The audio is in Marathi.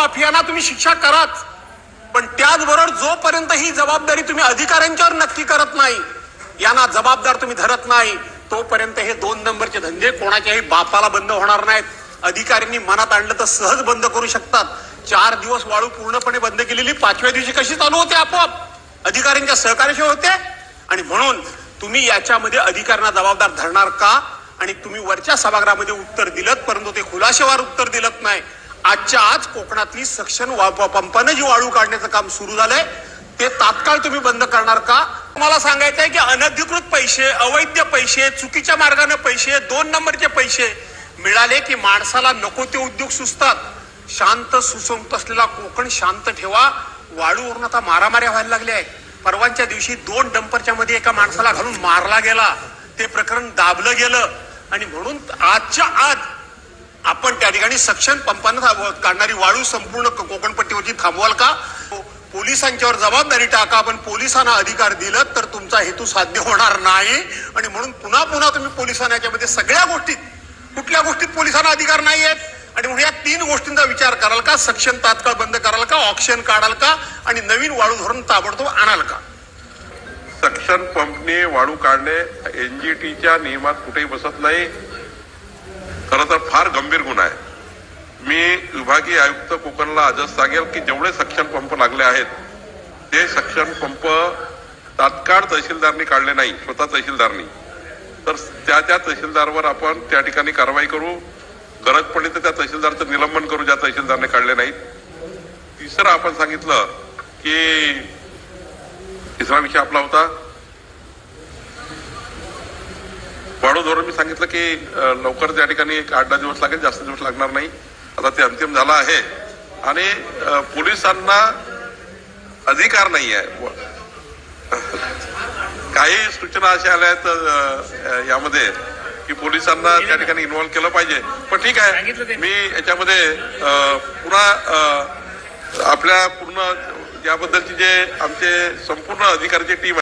माफियांना तुम्ही शिक्षा कराच पण त्याचबरोबर जोपर्यंत ही जबाबदारी तुम्ही अधिकाऱ्यांच्यावर नक्की करत नाही यांना जबाबदार तुम्ही धरत नाही तोपर्यंत हे दोन नंबरचे धंदे कोणाच्याही बापाला बंद होणार नाहीत. अधिकाऱ्यांनी मनात आणलं तर सहज बंद करू शकतात. चार दिवस वाळू पूर्णपणे बंद केलेली पाचव्या दिवशी कशी चालू होते आपोआप? अधिकाऱ्यांच्या सहकार्याशिवाय होते? आणि म्हणून तुम्ही याच्यामध्ये अधिकाऱ्यांना जबाबदार धरणार का? आणि तुम्ही वरच्या सभागृहामध्ये उत्तर दिलं परंतु ते खुलाशेवार उत्तर दिलं नाही. आजच्या आज कोकणातली सक्शन वा- पंपानं जी वाळू काढण्याचं काम सुरू झालंय ते तात्काळ तुम्ही बंद करणार का? मला सांगायचं आहे की अनधिकृत पैसे अवैध पैसे चुकीच्या मार्गाने पैसे दोन नंबरचे पैसे मिळाले की माणसाला नको ते उद्योग सुचतात. शांत सुसंत असलेला कोकण शांत ठेवा. वाळूवरून आता मारामाऱ्या व्हायला लागल्या आहेत. परवांच्या दिवशी दोन डंपरच्या मध्ये एका माणसाला घालून मारला गेला. ते प्रकरण दाबलं गेलं. आणि म्हणून आजच्या आज आणि त्या सक्षम पंपानं थांबव- काढणारी वाळू संपूर्ण कोकणपट्टीवरती कोकणपट्टीवरची थांबवाल का? पोलिसांच्यावर जबाबदारी टाका. आपण पोलिसांना अधिकार दिलं तर तुमचा हेतू साध्य होणार नाही. आणि म्हणून पुन्हा पुन्हा तुम्ही पोलिसांना याच्यामध्ये सगळ्या गोष्टीत कुठल्या गोष्टीत पोलिसांना अधिकार नाही आहेत आणि म्हणून या तीन गोष्टींचा विचार कराल का? सक्षम तात्काळ बंद कराल का? ऑक्शन काढाल का? आणि नवीन वाळू धरून ताबडतोब आणाल का? सक्षम पंपने वाळू काढणे एनजीटीच्या नियमात कुठेही बसत नाही. खरं तर फार गंभीर गुन्हा आहे. विभागीय आयुक्त कोकणला आजच सांगेल की जेवढे सक्षम पंप लागले आहेत ते सक्षम पंप तात्काळ तहसीलदारनी काढले नाही स्वतः तहसीलदारनी. तर त्या त्या तहसीलदारवर आपण त्या ठिकाणी कारवाई करू. गरज पडली तर त्या तहसीलदारचं निलंबन करू ज्या तहसीलदारने काढले नाहीत. तिसरं आपण सांगितलं की तिसरा विषय आपला होता. वाढू धोरण मी सांगितलं की लवकर त्या ठिकाणी एक आठ दहा दिवस लागेल जास्त दिवस लागणार नाही. आता ते अंतिम झालं आहे. आणि पोलिसांना अधिकार नाही आहे. काही सूचना अशा आल्या आहेत यामध्ये की पोलिसांना त्या ठिकाणी इन्व्हॉल्व्ह केलं पाहिजे. पण ठीक आहे. मी याच्यामध्ये पुन्हा आपल्या पूर्ण याबद्दलची जे आमचे संपूर्ण अधिकाऱ्याची टीम आहे